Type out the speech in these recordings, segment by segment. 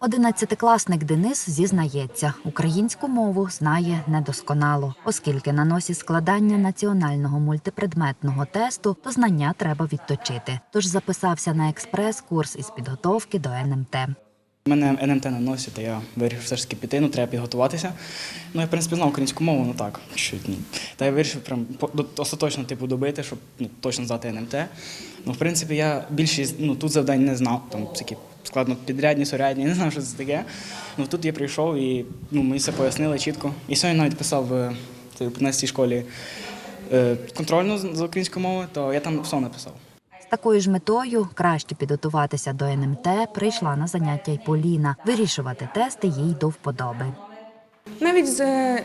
Одинадцятикласник Денис зізнається, українську мову знає недосконало, оскільки на носі складання національного мультипредметного тесту, то знання треба відточити. Тож записався на експрес-курс із підготовки до НМТ. У мене НМТ на носі, то я вирішив все ж таки піти, ну треба підготуватися. Ну, я, в принципі, знав українську мову, ну так, чуть. Ну. Та я вирішив прям остаточно типу, добити, щоб ну, точно здати НМТ. Ну, в принципі, я більшість ну, тут завдань не знав. Там такі складно підрядні, сурядні, не знав, що це таке. Ну тут я прийшов і ну, мені все пояснили чітко. І сьогодні навіть писав в цій 15 школі е, контрольну з української мови, то я там все написав. З такою ж метою краще підготуватися до НМТ прийшла на заняття й Поліна. Вирішувати тести їй до вподоби. Навіть з, е,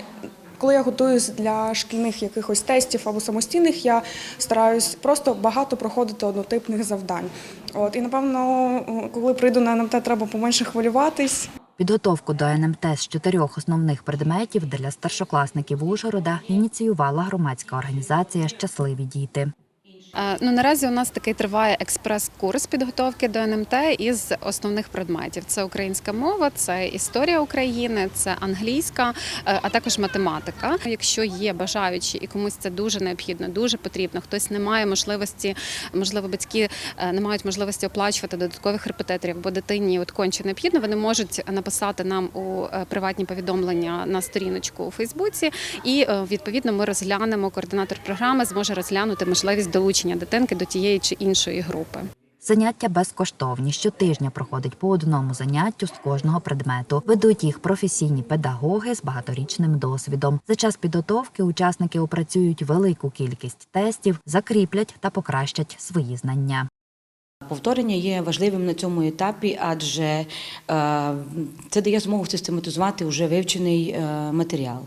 коли я готуюсь для шкільних якихось тестів або самостійних, я стараюсь просто багато проходити однотипних завдань. От і напевно, коли прийду на НМТ, треба поменше хвилюватись. Підготовку до НМТ з чотирьох основних предметів для старшокласників Ужгорода ініціювала громадська організація Щасливі діти. Е, Ну наразі у нас такий триває експрес-курс підготовки до НМТ із основних предметів: це українська мова, це історія України, це англійська, е, а також математика. Якщо є бажаючі і комусь це дуже необхідно, дуже потрібно. Хтось не має можливості, можливо, батьки е, не мають можливості оплачувати додаткових репетиторів, бо дитині от конче необхідно. Вони можуть написати нам у приватні повідомлення на сторіночку у Фейсбуці, і відповідно ми розглянемо. Координатор програми зможе розглянути можливість долучення дитинки до тієї чи іншої групи. Заняття безкоштовні. Щотижня проходить по одному заняттю з кожного предмету. Ведуть їх професійні педагоги з багаторічним досвідом. За час підготовки учасники опрацюють велику кількість тестів, закріплять та покращать свої знання. Повторення є важливим на цьому етапі, адже е, це дає змогу систематизувати вже вивчений е, матеріал.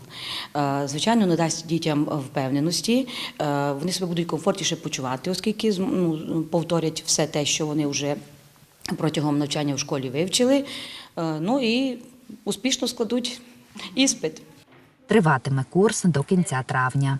Е, Звичайно, надасть дітям впевненості, вони себе будуть комфортніше почувати, оскільки ну, повторять все те, що вони вже протягом навчання в школі вивчили. Ну і успішно складуть іспит. Триватиме курс до кінця травня.